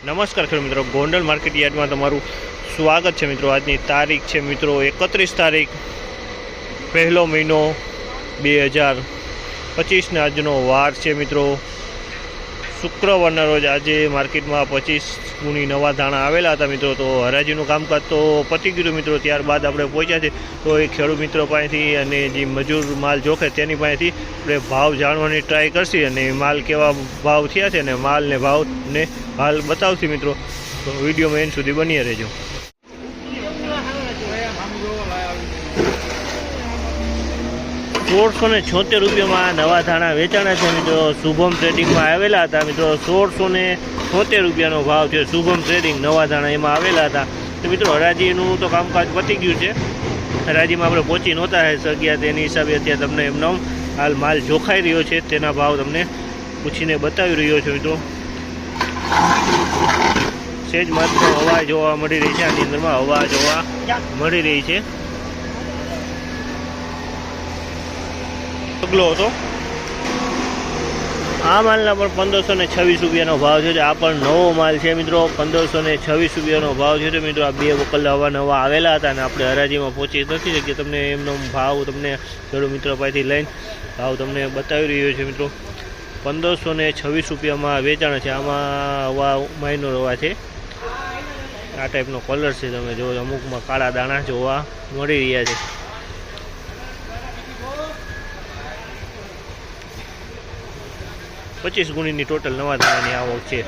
નમસ્કાર ખેડૂત મિત્રો, ગોંડલ માર્કેટ યાર્ડમાં તમારું સ્વાગત છે મિત્રો. આજની તારીખ છે મિત્રો એકત્રીસ તારીખ, પહેલો મહિનો બે હજાર પચીસને આજનો વાર છે મિત્રો. શુક્રવારના રોજ આજે માર્કેટમાં પચીસ ગુણી નવા ધાણા આવેલા હતા મિત્રો. તો હરાજીનું કામકાજ તો પતી ગયું મિત્રો. ત્યારબાદ આપણે પહોંચ્યા છે તો એ ખેડૂત મિત્રો પાસેથી અને જે મજૂર માલ જોખે તેની પાસેથી આપણે ભાવ જાણવાની ટ્રાય કરશી અને માલ કેવા ભાવ થયા છે અને માલને ભાવને હાલ બતાવશે મિત્રો. તો વિડીયોમાં એન સુધી બની રહેજો. સોળસો ને છોતેર રૂપિયામાં નવા ધાણા વેચાણા છે મિત્રો. શુભમ ટ્રેડિંગમાં આવેલા હતા મિત્રો. સોળસો ને છોતેર રૂપિયાનો ભાવ છે શુભમ ટ્રેડિંગ નવા ધાણા એમાં આવેલા હતા. તો મિત્રો, હરાજીનું તો કામકાજ પતી ગયું છે. હરાજીમાં આપણે પહોંચી નહોતા શક્યા. તેની હિસાબે અત્યારે તમને એમનો હાલ માલ જોખાઈ રહ્યો છે. તેના ભાવ તમને પૂછીને બતાવી રહ્યો છું મિત્રો. સેજ માત્ર હવા જોવા મળી રહી છે. આની અંદરમાં હવા જોવા મળી રહી છે. પગલો હતો. આ માલના પણ પંદરસો ને છવ્વીસ રૂપિયાનો ભાવ છે આ પણ નવો માલ છે મિત્રો. પંદરસો ને છવ્વીસ રૂપિયાનો ભાવ છે તો મિત્રો. આ બે વકલ હવા નવા આવેલા હતા અને આપણે હરાજીમાં પહોંચી નથી શકીએ. તમને એમનો ભાવ તમને ખેડૂત મિત્રો પાસેથી લઈને ભાવ તમને બતાવી રહ્યો છે મિત્રો. પંદરસો ને છવ્વીસ રૂપિયામાં વેચાણ છે. આમાં હવા માઇનોર હવા છે. આ ટાઈપનો કલર છે. તમે જો અમુકમાં કાળા દાણા જોવા મળી રહ્યા છે. પચીસ ગુણીની ટોટલ નવા દાણાની આવક છે.